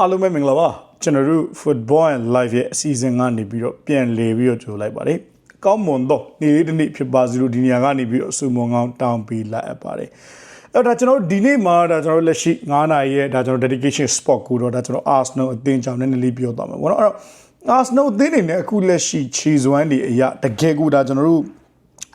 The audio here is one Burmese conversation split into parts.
အားလုံးပဲမင်္ဂလာပါကျွန်တော်တို့ Football and Live ရဲ့အစီအစဉ်ကနေပြီးတော့ပြန်လည်ပြီးတော့ကြိုလိုက်ပါတယ်။ကောင်းမွန်တော့နေ့လေးတစ်နေ့ဖြစ်ပါစီလို့ဒီနေရာကနေပြီးတော့အဆူမွန်ကောင်းတောင်းပေးလိုက်အပ်ပါတယ်။အဲ့ဒါကျွန်တော်တို့ဒီနေ့မှာဒါကျွန်တော်တို့လက်ရှိ9နာရီရဲ့ဒါကျွန်တော် dedication spot ကိုတော့ဒါကျွန်တော် Arsenal အသင်းကြောင့်နည်းနည်းလေးပြောသွားမှာပေါ့နော်။အဲ့တော့ Arsenal အသင်းနေနဲ့အခုလက်ရှိခြေစွမ်းတွေအရာတကယ်ကိုဒါကျွန်တော်တို့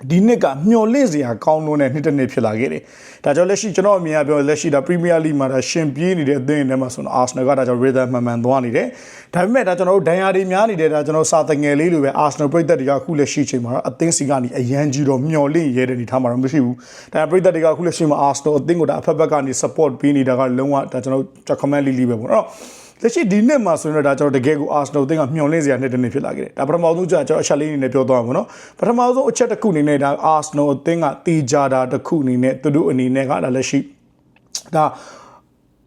ဒီနှစ်ကမျော်လင့်စရာကောင်းလို့နဲ့နှစ်တစ်နှစ်ဖြစ်လာခဲ့တယ်။ဒါကြောင့်လက်ရှိကျွန်တော်အမြင်အပြောလက်ရှိဒါ Premier League မှာဒါရှင်ပြေးနေတဲ့အသင်းတွေမှာဆိုတော့ Arsenal ကဒါကြောင့် rhythm မှန်မှန်သွားနေတယ်။ဒါပေမဲ့ဒါကျွန်တော်တို့ဒဏ်ရာတွေများနေတဲ့ဒါကျွန်တော်စာတငယ်လေးလိုပဲ Arsenal ပြည်သက်တွေကအခုလက်ရှိချိန်မှာတော့အသင်းစီကနေအရန်ကြီးတော့မျော်လင့်ရတဲ့အနေထားမှာတော့မရှိဘူး။ဒါပြည်သက်တွေကအခုလက်ရှိမှာ Arsenal အသင်းကိုဒါအဖက်ဘက်ကနေ support ပေးနေတာကလုံးဝဒါကျွန်တော်တို့ comment လေးလေးပဲပေါ့နော်။ လက်ရှိဒီနှစ်မှာဆိုရင်တော့ဒါကျွန်တော်တကယ်ကို Arsenal အသင်းကမျှော်လင့်စရာနှစ်တစ်နှစ်ဖြစ်လာခဲ့တယ်။ဒါပထမဆုံးကျကျွန်တော်အချက်လေးအနေနဲ့ပြောသွားမှာပေါ့နော်။ပထမဆုံးအချက်တစ်ခုအနေနဲ့ဒါ Arsenal အသင်းကတီကြတာတစ်ခုအနေနဲ့သူတို့အနေနဲ့ကဒါလက်ရှိဒါ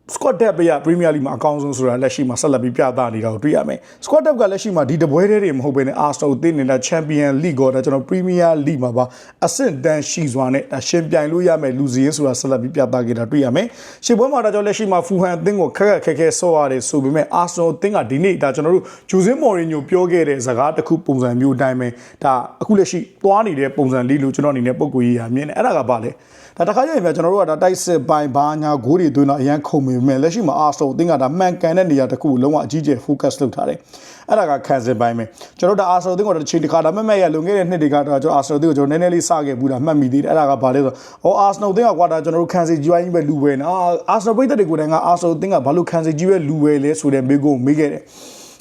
squad depth ပြ Premier League မှာအကောင်းဆုံးဆိုတာလက်ရှိမှာဆက်လက်ပြီးပြသနေတာကိုတွေ့ရမယ်။ squad depth ကလက်ရှိမှာဒီတပွဲတည်းတွေမဟုတ်ဘဲနဲ့ Arsenal အသင်းနေတာ Champion League ကိုဒါကျွန်တော် Premier League မှာပါအဆင့်တန်းရှိစွာနဲ့ဒါရှင်ပြိုင်လို့ရမယ်လူစည်းဆိုတာဆက်လက်ပြီးပြသခဲ့တာတွေ့ရမယ်။ရှေ့ပွဲမှာဒါကြောင့်လက်ရှိမှာ Fulham အသင်းကိုခက်ခက်ခဲခဲဆော့ရတယ်ဆိုပေမဲ့ Arsenal အသင်းကဒီနေ့ဒါကျွန်တော်တို့ Jose Mourinho ပြောခဲ့တဲ့စကားတစ်ခုပုံစံမျိုးအတိုင်းပဲဒါအခုလက်ရှိသွားနေတဲ့ပုံစံလေးလို့ကျွန်တော်အနေနဲ့ပုံကိုရေးရမြင်တယ်အဲ့ဒါကဘာလဲ ဒါတခါကျရင်ပြကျွန်တော်တို့ကဒါတိုက်စစ်ပိုင်းဘာညာဂိုးတွေသွင်းတော့အရန်ခုံပေမဲ့လက်ရှိမှာ Arsenal အသင်းကဒါမှန်ကန်တဲ့နေရာတစ်ခုကိုလုံးဝအကြီးကျယ် focus လုပ်ထားတယ်အဲ့ဒါကခံစစ်ပိုင်းပဲကျွန်တော်တို့ဒါ Arsenal အသင်းကတော့တစ်ချိန်တစ်ခါဒါမဲ့မဲ့ရလွန်ခဲ့တဲ့နှစ်တွေကတော့ကျွန်တော် Arsenal အသင်းကိုကျွန်တော်နည်းနည်းလေးစခဲ့ဘူးဒါမှတ်မိသေးတယ်အဲ့ဒါကဘာလဲဆိုတော့ဟော Arsenal အသင်းကကွာဒါကျွန်တော်တို့ခံစစ်ကြီးပိုင်းပဲလူပဲနော် Arsenal ပြည်သက်တွေကိုယ်တိုင်က Arsenal အသင်းကဘာလို့ခံစစ်ကြီးပဲလူပဲလဲဆိုတဲ့မေးခွန်းကိုမေးခဲ့တယ်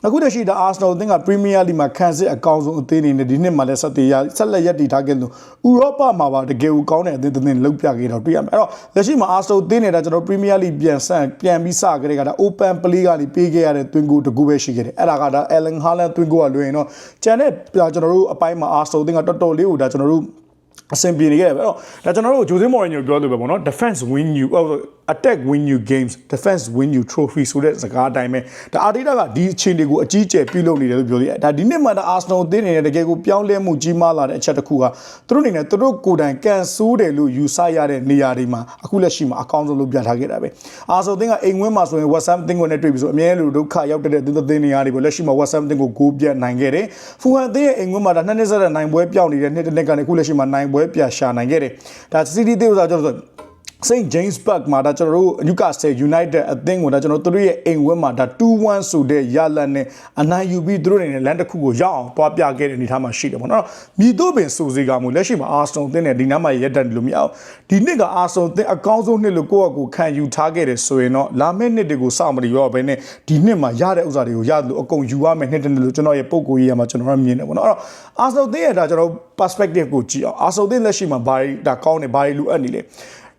အခုတရှိဒါ Arsenal အသင်းက Premier League မှာခံစစ်အကောင်းဆုံးအသင်းအနေနဲ့ဒီနှစ်မှာလည်းဆက်တည်ရဆက်လက်ရပ်တည်ထားခဲ့လို့ဥရောပမှာပါတကယ်ကိုကောင်းတဲ့အသင်းတစ်သင်းလောက်ပြခဲ့တော့တွေ့ရမယ်အဲ့တော့လက်ရှိမှာ Arsenal အသင်းနေတာကျွန်တော် Premier League ပြန်ဆန်ပြန်ပြီးစကြတဲ့ကဒါ Open Play ကနေပေးခဲ့ရတဲ့တွင်ကိုတကူပဲရှိခဲ့တယ်အဲ့ဒါကဒါ Erling Haaland တွင်ကိုကလွင်တော့ကျန်တဲ့ကျွန်တော်တို့အပိုင်းမှာ Arsenal အသင်းကတော်တော်လေးကိုဒါကျွန်တော်တို့အဆင်ပြေနေခဲ့တယ်ပဲအဲ့တော့ဒါကျွန်တော်တို့ဂျိုဇင်းမော်ရီညိုပြောလို့ပဲပေါ့နော် defense win you attack win you games defense win you trophy ဆိုတဲ့စကားအတိုင်းပဲဒါအာတီတာကဒီအခြေအနေကိုအကြီးအကျယ်ပြုလုပ်နေတယ်လို့ပြောလို့ရတယ်ဒါဒီနှစ်မှာဒါအာဆနယ်အသင်းအနေနဲ့တကယ်ကိုပြောင်းလဲမှုကြီးမားလာတဲ့အချက်တစ်ခုကသူတို့အနေနဲ့သူတို့ကိုယ်တိုင်ကန်ဆိုးတယ်လို့ယူဆရတဲ့နေရာတွေမှာအခုလက်ရှိမှာအကောင်းဆုံးလို့ပြထားခဲ့တာပဲအာဆနယ်အသင်းကအိမ်ဝင်းမှာဆိုရင် West Ham အသင်းကိုနဲ့တွေ့ပြီးဆိုအမြဲလိုဒုက္ခရောက်တဲ့သူသင်းနေရာတွေပေါ့လက်ရှိမှာ West Ham အသင်းကိုဂိုးပြတ်နိုင်ခဲ့တယ်ဖူဟန်အသင်းရဲ့အိမ်ဝင်းမှာဒါနှစ်နှစ်ဆက်တဲ့နိုင်ပွဲပြောင်းနေတဲ့နှစ်တစ်နှစ်ကနေအခုလက်ရှိမှာနိုင်ပွဲပြရှာနိုင်ခဲ့တယ်ဒါ City တေးဥစားကျွန်တော် St James Park မှာဒါကျွန်တော်တို့ Newcastle United အသင်းကိုဒါကျွန်တော်တို့ရဲ့အိမ်ဝက်မှာဒါ2-1ဆိုတဲ့ရလတ်နဲ့အနိုင်ယူပြီးသူတို့အနေနဲ့လမ်းတစ်ခုကိုရောက်အောင်တွားပြခဲ့တဲ့အနေအထားမှာရှိတယ်ပေါ့နော်။မြည်တို့ပင်စိုးစီကမှုလက်ရှိမှာ Arsenal အသင်းနဲ့ဒီနားမှာရက်တန်လို့မရအောင်ဒီနှစ်က Arsenal အသင်းအကောင်းဆုံးနှစ်လို့ကိုယ့်အကူခံယူထားခဲ့တယ်ဆိုရင်တော့လာမယ့်နှစ်တွေကိုစမလို့ရောပဲနဲ့ဒီနှစ်မှာရတဲ့ဥစ္စာတွေကိုရလို့အကုန်ယူရမယ်နှစ်တည်းလို့ကျွန်တော်ရဲ့ပုံကိုရေးရမှာကျွန်တော်မြင်တယ်ပေါ့နော်။အဲ့တော့ Arsenal အသင်းရဲ့ဒါကျွန်တော် perspective ကိုကြည့်အောင် Arsenal အသင်းလက်ရှိမှာဘာဒါကောင်းနေဘာလိုအပ်နေလဲ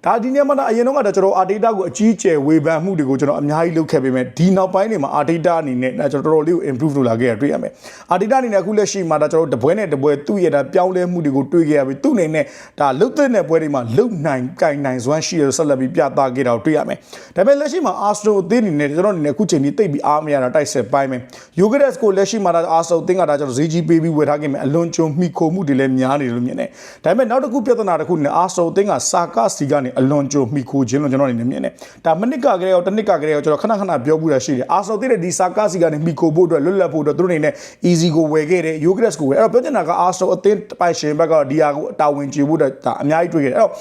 ဒါဒီနေ့မှတော့အရင်တော့ကတော့ကျွန်တော်အာဒေတာကိုအကြီးကျယ်ဝေဖန်မှုတွေကိုကျွန်တော်အများကြီးလုပ်ခဲ့ပေမဲ့ဒီနောက်ပိုင်းတွေမှာအာဒေတာအနေနဲ့ဒါကျွန်တော်တော်တော်လေးကို improve လုပ်လာခဲ့ရတွေ့ရမယ်အာဒေတာအနေနဲ့အခုလက်ရှိမှာဒါကျွန်တော်တပွဲနဲ့တပွဲသူ့ရဲ့ဒါပြောင်းလဲမှုတွေကိုတွေ့ခဲ့ရပြီသူ့အနေနဲ့ဒါလုတ်တဲ့ပွဲတွေမှာလုတ်နိုင်ကင်နိုင်စွမ်းရှိရဆက်လက်ပြီးပြသခဲ့တာကိုတွေ့ရမယ်ဒါပေမဲ့လက်ရှိမှာ Arsenal အသင်းအနေနဲ့ကျွန်တော်အနေနဲ့အခုချိန်ကြီးတိတ်ပြီးအားမရတာတိုက်ဆက်ပိုင်းပဲ Yogres ကိုလက်ရှိမှာဒါ Arsenal အသင်းကဒါကျွန်တော်ဈေးကြီးပေးပြီးဝယ်ထားခဲ့မယ်အလွန်ကျွံမိခိုမှုတွေလည်းများနေတယ်လို့မြင်တယ်ဒါပေမဲ့နောက်တစ်ခုပြဿနာတစ်ခုနဲ့ Arsenal အသင်းကစာကစီကနေအလွန်ကျွံမိခိုခြင်းလို့ကျွန်တော်အနေနဲ့မြင်တယ်ဒါမနစ်ကကလေးရောတနစ်ကကလေးရောကျွန်တော်ခဏခဏပြောပြတာရှိတယ် Arsenal အသင်းရဲ့ဒီစာကစီကနေမိခိုဖို့အတွက်လွတ်လပ်ဖို့အတွက်သူတို့အနေနဲ့ easy ကိုဝယ်ခဲ့တယ် Yogres ကိုဝယ်အဲ့တော့ပြောချင်တာက Arsenal အသင်းပိုင်ရှင်ဘက်ကဒီဟာကိုတာဝန်ကျေဖို့အတွက်ဒါအများကြီးတွေ့ခဲ့တယ်အဲ့တော့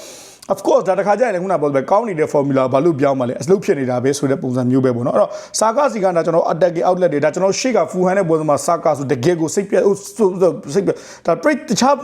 of course ဒါတခါကြရင်လည်းခုနပြောတယ်ကောင်းနေတဲ့ formula ဘာလို့ပြောင်းမလဲအလုပ်ဖြစ်နေတာပဲဆိုတဲ့ပုံစံမျိုးပဲပေါ့နော်အဲ့တော့စာကာစီကဒါကျွန်တော် attack outlet တွေဒါကျွန်တော်ရှေ့ကဖူဟန်တဲ့ပုံစံမှာစာကာဆိုတကယ်ကိုစိတ်ပြစိတ်ပြဒါပြတခြား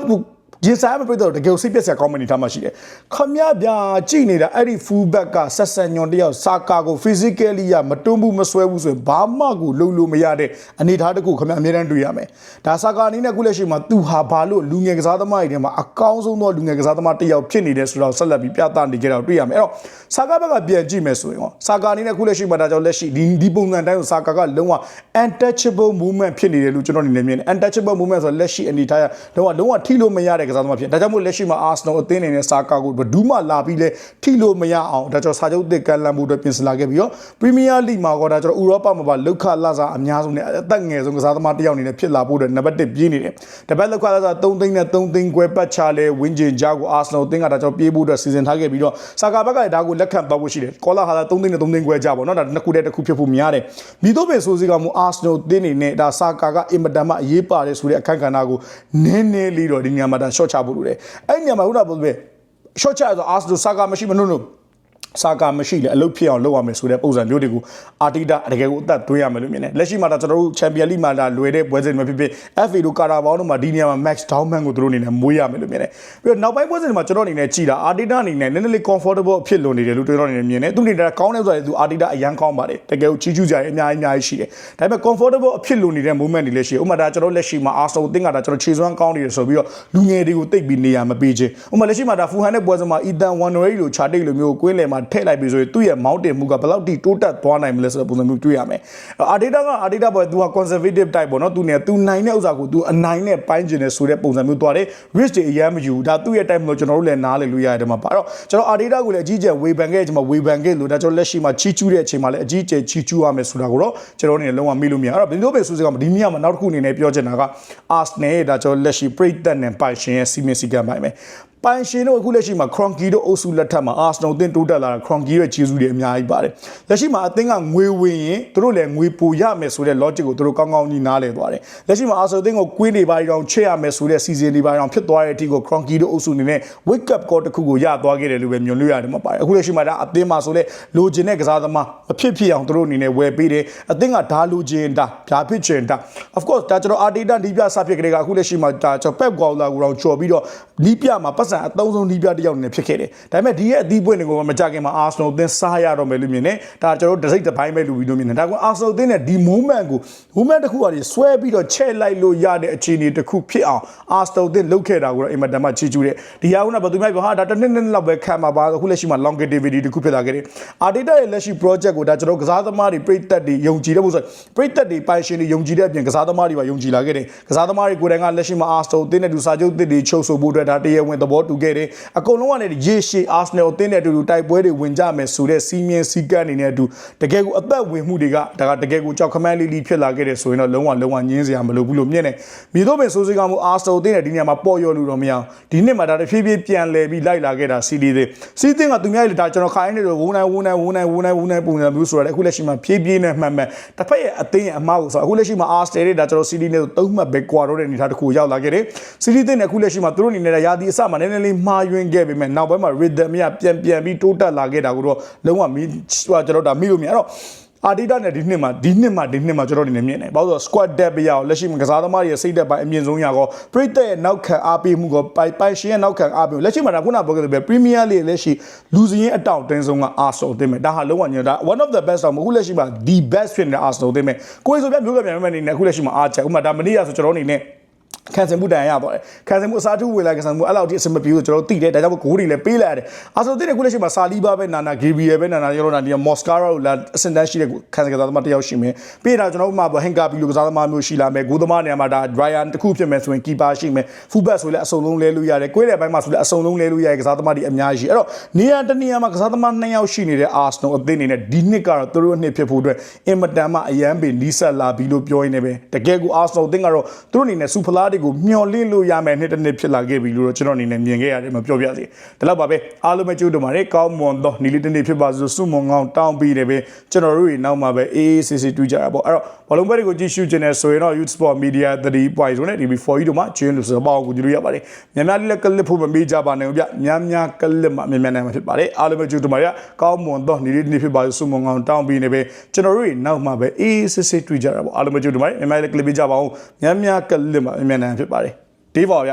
ရင်ဆိုင်မပြတော့တကယ်စိတ်ပြက်စရာကောင်းမနေထားမှရှိတယ်ခမရဗျာကြည့်နေတာအဲ့ဒီ full back ကဆက်ဆက်ညွန်တယောက်စာကာကို physically ရမတွန်းဘူးမဆွဲဘူးဆိုရင်ဘာမှကိုလုံလို့မရတဲ့အနေထားတစ်ခုခမရအများတန်းတွေ့ရမယ်ဒါစာကာအနေနဲ့ခုလက်ရှိမှာသူဟာဘာလို့လူငယ်ကစားသမားတွေထဲမှာအကောင်းဆုံးသောလူငယ်ကစားသမားတစ်ယောက်ဖြစ်နေတယ်ဆိုတော့ဆက်လက်ပြီးပြသနေကြတာတွေ့ရမယ်အဲ့တော့စာကာဘက်ကပြန်ကြည့်မယ်ဆိုရင်ဟောစာကာအနေနဲ့ခုလက်ရှိမှာဒါကြောင့်လက်ရှိဒီဒီပုံစံတိုင်းကိုစာကာကလုံးဝ untouchable movement ဖြစ်နေတယ်လို့ကျွန်တော်အနေနဲ့မြင်တယ် untouchable movement ဆိုတော့လက်ရှိအနေထားရလုံးဝလုံးဝထိလို့မရတဲ့တဲ့ကစားသမားဖြစ်ဒါကြောင့်မို့လက်ရှိမှာ Arsenal အသင်းအနေနဲ့စာကာကိုဘယ်သူမှလာပြီးလဲထိလို့မရအောင်ဒါကြောင့်စာချုပ်သစ်ကန်လန်မှုအတွက်ပြင်ဆင်လာခဲ့ပြီးတော့ Premier League မှာတော့ဒါကျွန်တော်ဥရောပမှာပါလောက်ခလာစားအများဆုံးနဲ့အသက်ငယ်ဆုံးကစားသမားတစ်ယောက်အနေနဲ့ဖြစ်လာဖို့အတွက်နံပါတ်1ပြေးနေတယ်တပတ်လောက်ခလာစား3သိန်းနဲ့3သိန်းခွဲပတ်ချလဲဝင်းကျင်ကြားကို Arsenal အသင်းကဒါကျွန်တော်ပြေးဖို့အတွက်စီစဉ်ထားခဲ့ပြီးတော့စာကာဘက်ကလည်းဒါကိုလက်ခံသွားဖို့ရှိတယ်ကောလာဟာလာ3သိန်းနဲ့3သိန်းခွဲကြပါတော့ဒါနှစ်ခုတည်းတစ်ခုဖြစ်ဖို့များတယ်မိတော့ပဲဆိုစီကမူ Arsenal အသင်းအနေနဲ့ဒါစာကာကအင်မတန်မှအရေးပါတယ်ဆိုတဲ့အခန်းကဏ္ဍကိုနည်းနည်းလေးတော့ဒီညမှာဒါ short ချဖို့လိုတယ်အဲ့ဒီညမှာခုနကပြောပြ short ချဆို Arsenal စာကာမရှိမလို့လို့ စာကာမရှိလေအလုပ်ဖြစ်အောင်လုပ်ရမယ်ဆိုတဲ့ပုံစံမျိုးတွေကိုအာတီတာတကယ်ကိုအသက်သွင်းရမယ်လို့မြင်တယ်လက်ရှိမှာဒါကျွန်တော်တို့ချန်ပီယံလိမှာဒါလွယ်တဲ့ပွဲစဉ်တွေမှာဖြစ်ဖြစ် FA တို့ကာတာဘောင်းတို့မှာဒီနေရာမှာ Max Downman ကိုသူတို့အနေနဲ့မွေးရမယ်လို့မြင်တယ်ပြီးတော့နောက်ပိုင်းပွဲစဉ်တွေမှာကျွန်တော်အနေနဲ့ကြည်တာအာတီတာအနေနဲ့နည်းနည်းလေး comfortable ဖြစ်လွန်နေတယ်လို့ကျွန်တော်အနေနဲ့မြင်တယ်သူအနေနဲ့ကောင်းတယ်ဆိုရင်သူအာတီတာအရန်ကောင်းပါတယ်တကယ်ကိုချီးကျူးကြရအများကြီးအများကြီးရှိတယ်ဒါပေမဲ့ comfortable အဖြစ်လွန်နေတဲ့ moment တွေလည်းရှိတယ်ဥပမာဒါကျွန်တော်လက်ရှိမှာ Arsenal အသင်းကဒါကျွန်တော်ခြေစွမ်းကောင်းနေတယ်ဆိုပြီးတော့လူငယ်တွေကိုတိတ်ပြီးနေရာမပေးခြင်းဥပမာလက်ရှိမှာဒါ Fulham နဲ့ပွဲစဉ်မှာ Ethan Wanderlei လိုခြာတိတ်လိုမျိုးကွင်းလယ်မှာထည့်လိုက်ပြီးဆိုရင်သူ့ရဲ့ mountain မှုကဘယ်လောက်ထိတိုးတက်သွားနိုင်မလဲဆိုတဲ့ပုံစံမျိုးတွေ့ရမယ်အာဒေတာကအာဒေတာပေါ်သူက conservative type ပေါ့နော်သူနဲ့သူနိုင်တဲ့ဥစ္စာကိုသူအနိုင်နဲ့ပိုင်းကျင်နေဆိုတဲ့ပုံစံမျိုးသွားတယ် risk တွေအရမ်းမယူဘူးဒါသူ့ရဲ့ type လို့ကျွန်တော်တို့လည်းနားလည်လို့ရတယ်မှာပါတော့ကျွန်တော်အာဒေတာကိုလည်းအကြီးကျယ်ဝေဖန်ခဲ့ကျွန်တော်ဝေဖန်ခဲ့လို့ဒါကျွန်တော်လက်ရှိမှာချီချူးတဲ့အချိန်မှာလည်းအကြီးကျယ်ချီချူးရမယ်ဆိုတာကိုတော့ကျွန်တော်အနေနဲ့လုံးဝမေ့လို့မရအဲ့တော့ဘယ်လိုပဲဆိုစကဒီမြတ်မှာနောက်တစ်ခုအနေနဲ့ပြောချင်တာက Arsenal ရဲ့ဒါကျွန်တော်လက်ရှိပြိတ်သက်နဲ့ပိုင်ရှင်ရဲ့စီမင်းစီကံပိုင်းပဲ ပိုင်ရှင်တို့အခုလက်ရှိမှာ Cronky တို့အုပ်စုလက်ထက်မှာ Arsenal အသင်းတိုးတက်လာတာ Cronky ရဲ့ခြေစူးတွေအများကြီးပါတယ်လက်ရှိမှာအသင်းကငွေဝင်ရင်တို့လည်းငွေပိုရမယ်ဆိုတဲ့ logic ကိုတို့ကောင်းကောင်းကြီးနားလည်သွားတယ်လက်ရှိမှာ Arsenal အသင်းကိုကွင်းတွေပါအောင်ချက်ရမယ်ဆိုတဲ့ season တွေပါအောင်ဖြစ်သွားတဲ့အထိကို Cronky တို့အုပ်စုအနေနဲ့ wake up call တစ်ခုကိုရသွားခဲ့တယ်လို့ပဲမြင်လို့ရတယ်မှာပါတယ်အခုလက်ရှိမှာဒါအသင်းမှာဆိုလဲလိုချင်တဲ့ကစားသမားမဖြစ်ဖြစ်အောင်တို့အနေနဲ့ဝယ်ပေးတယ်အသင်းကဒါလိုချင်တာဒါဖြစ်ချင်တာ of course ဒါကျွန်တော် Arteta ဒီပြစဖြစ်ကြတဲ့ကအခုလက်ရှိမှာဒါကျွန်တော် Pep Guardiola ကိုတော့ကြော်ပြီးတော့နီးပြမှာပတ်စံအသုံးဆုံးနီးပြတစ်ယောက်နေဖြစ်ခဲ့တယ်ဒါပေမဲ့ဒီရဲ့အသီးပွင့်တွေကိုမကြခင်မှာ Arsenal အသင်းစားရတော့မယ်လို့မြင်တယ်ဒါကျွန်တော်တို့တစ်စိတ်တစ်ပိုင်းပဲလူပြီးလို့မြင်တယ်ဒါက Arsenal အသင်းနဲ့ဒီ moment ကို moment တစ်ခုကနေဆွဲပြီးတော့ချဲ့လိုက်လို့ရတဲ့အခြေအနေတစ်ခုဖြစ်အောင် Arsenal အသင်းလုပ်ခဲ့တာကိုတော့အင်မတန်မှချီးကျူးတယ်ဒီဟာကဘယ်သူမှပြောဟာဒါတစ်နှစ်နှစ်လောက်ပဲခံမှာပါအခုလက်ရှိမှာ longevity တစ်ခုဖြစ်လာခဲ့တယ် Arteta ရဲ့လက်ရှိ project ကိုဒါကျွန်တော်ကစားသမားတွေပြည်သက်တွေယုံကြည်တဲ့ပုံစံပြည်သက်တွေပိုင်ရှင်တွေယုံကြည်တဲ့အပြင်ကစားသမားတွေပါယုံကြည်လာခဲ့တယ်ကစားသမားတွေကိုယ်တိုင်ကလက်ရှိမှာ Arsenal အသင်းနဲ့တူစာချုပ်သစ်တွေချုပ်ဆိုဖို့အတွက်ဒါတရားဝင်သဘောတူခဲ့တယ်အကုန်လုံးကလည်းရေရှည် Arsenal အသင်းနဲ့အတူတူတိုက်ပွဲတွေဝင်ကြမယ်ဆိုတဲ့စီးမြင်စည်းကမ်းတွေနဲ့အတူတကယ်ကိုအသက်ဝင်မှုတွေကဒါကတကယ်ကိုကြောက်ခမန်းလေးလေးဖြစ်လာခဲ့တယ်ဆိုရင်တော့လုံးဝလုံးဝညင်းစရာမလိုဘူးလို့မြင်တယ်မြေတော့ပင်ဆိုးစည်းကမှု Arsenal အသင်းနဲ့ဒီနေရာမှာပေါ်ရော်လို့တော့မရအောင်ဒီနှစ်မှာဒါတဖြည်းဖြည်းပြန်လဲပြီးလိုက်လာခဲ့တာစီးဒီသေးစီးသင်းကသူများလေဒါကျွန်တော်ခိုင်းနေတော့ဝုန်းနိုင်ဝုန်းနိုင်ဝုန်းနိုင်ဝုန်းနိုင်ဝုန်းနိုင်ပုံစံမျိုးဆိုတော့အခုလက်ရှိမှာဖြည်းဖြည်းနဲ့မှတ်မှတ်တစ်ဖက်ရဲ့အသင်းရဲ့အမားကိုဆိုအခုလက်ရှိမှာ Arsenal တွေဒါကျွန်တော် CD နဲ့သုံးမှတ်ပဲကွာတော့တဲ့အနေထားတစ်ခုရောက်လာခဲ့တယ် CD သင်းနဲ့အခုလက်ရှိမှာသူတို့အနေနဲ့ရာသီအစမှာနည်းနည်းလေးမှားယွင်းခဲ့ပေမဲ့နောက်ပိုင်းမှာ rhythm အရပြန်ပြန်ပြီးတိုးတက်လာခဲ့တာကိုတော့လုံးဝမီးဟိုကျွန်တော်ဒါမိလို့မြင်အဲ့တော့အာဒီတာနဲ့ဒီနှစ်မှာဒီနှစ်မှာဒီနှစ်မှာကျွန်တော်အနေနဲ့မြင်တယ်။ဘာလို့လဲဆိုတော့ squad depth ပြရအောင်လက်ရှိမှာကစားသမားတွေရဲ့စိတ်သက်ပိုင်းအမြင့်ဆုံးရကောပရိသတ်ရဲ့နောက်ခံအားပေးမှုကောပိုင်ပိုင်ရှင်ရဲ့နောက်ခံအားပေးမှုလက်ရှိမှာဒါခုနပြောခဲ့တဲ့ပဲ Premier League လက်ရှိလူစည်းရင်အတောင်တင်းဆုံးက Arsenal တင်မယ်ဒါဟာလုံးဝညင်ဒါ one of the best တော့မဟုတ်အခုလက်ရှိမှာ the best ဖြစ်နေတဲ့ Arsenal တင်မယ်ကိုယ်ဆိုပြမျိုးပြပြန်မဲ့အနေနဲ့အခုလက်ရှိမှာအားချက်ဥပမာဒါမနေ့ကဆိုကျွန်တော်အနေနဲ့ ခံစင်မှုတန်ရပါတယ်ခံစင်မှုအစားထိုးဝေလာခံစင်မှုအဲ့လောက်ထိအဆင်မပြေဘူးကျွန်တော်တို့သိတယ်ဒါကြောင့်မို့ဂိုးတွေလည်းပေးလိုက်ရတယ်အာဆိုတဲ့ခုလက်ရှိမှာဆာလီဘာပဲနာနာဂီဘီယယ်ပဲနာနာရောနာဒီမော်စကာရာကိုလာအစင်တန်းရှိတဲ့ခံစင်ကစားသမားတစ်ယောက်ရှိမယ်ပြီးတော့ကျွန်တော်တို့မှာဟင်ကာဘီလိုကစားသမားမျိုးရှိလာမယ်ဂိုးသမားနေရာမှာဒါဒရိုင်ယန်တစ်ခုဖြစ်မယ်ဆိုရင်ကီပါရှိမယ်ဖူဘက်ဆိုလည်းအစုံလုံးလဲလို့ရတယ်ကွေးတဲ့ဘက်မှာဆိုလည်းအစုံလုံးလဲလို့ရတဲ့ကစားသမားတွေအများကြီးအဲ့တော့နေရာတနေရာမှာကစားသမားနှစ်ယောက်ရှိနေတဲ့အာဆနယ်အသင်းအနေနဲ့ဒီနှစ်ကတော့သူတို့နှစ်ဖြစ်ဖို့အတွက်အင်မတန်မှအရန်ပင်နီးစပ်လာပြီလို့ပြောရင်းနေပဲတကယ်ကိုအာဆနယ်အသင်းကတော့သူတို့အနေနဲ့စူဖလားတွေကိုမျှော်လင့်လို့ရမယ်နှစ်တစ်နှစ်ဖြစ်လာခဲ့ပြီလို့တော့ကျွန်တော်အနေနဲ့မြင်ခဲ့ရတယ်မပြောပြစီဒါတော့ပါပဲအားလုံးပဲကြိုးတုံပါတယ်ကောင်းမွန်သောနီလီတစ်နှစ်ဖြစ်ပါစို့စုမွန်ကောင်းတောင်းပြီးတယ်ပဲကျွန်တော်တို့တွေနောက်မှာပဲအေးအေးဆေးဆေးတွေ့ကြတာပေါ့အဲ့တော့ဘောလုံးပွဲတွေကိုကြည့်ရှုခြင်းနဲ့ဆိုရင်တော့ Youth Sport Media 3.0နဲ့ DB4 တို့မှာကျင်းလို့ဆိုတော့ပေါ့ကိုကြည့်လို့ရပါတယ်များများလေးလက်ကလစ်ဖို့မမေးကြပါနဲ့ဗျများများကလစ်မှာများများနိုင်မှာဖြစ်ပါတယ်အားလုံးပဲကြိုးတုံပါတယ်ကောင်းမွန်သောနီလီတစ်နှစ်ဖြစ်ပါစို့စုမွန်ကောင်းတောင်းပြီးနေပဲကျွန်တော်တို့တွေနောက်မှာပဲအေးအေးဆေးဆေးတွေ့ကြတာပေါ့အားလုံးပဲကြိုးတုံပါတယ်များများလေးကလစ်ပေးကြပါဦးများများကလစ်မှာများများနိုင်ဖြစ်ပါတယ်ဒီပါဗျ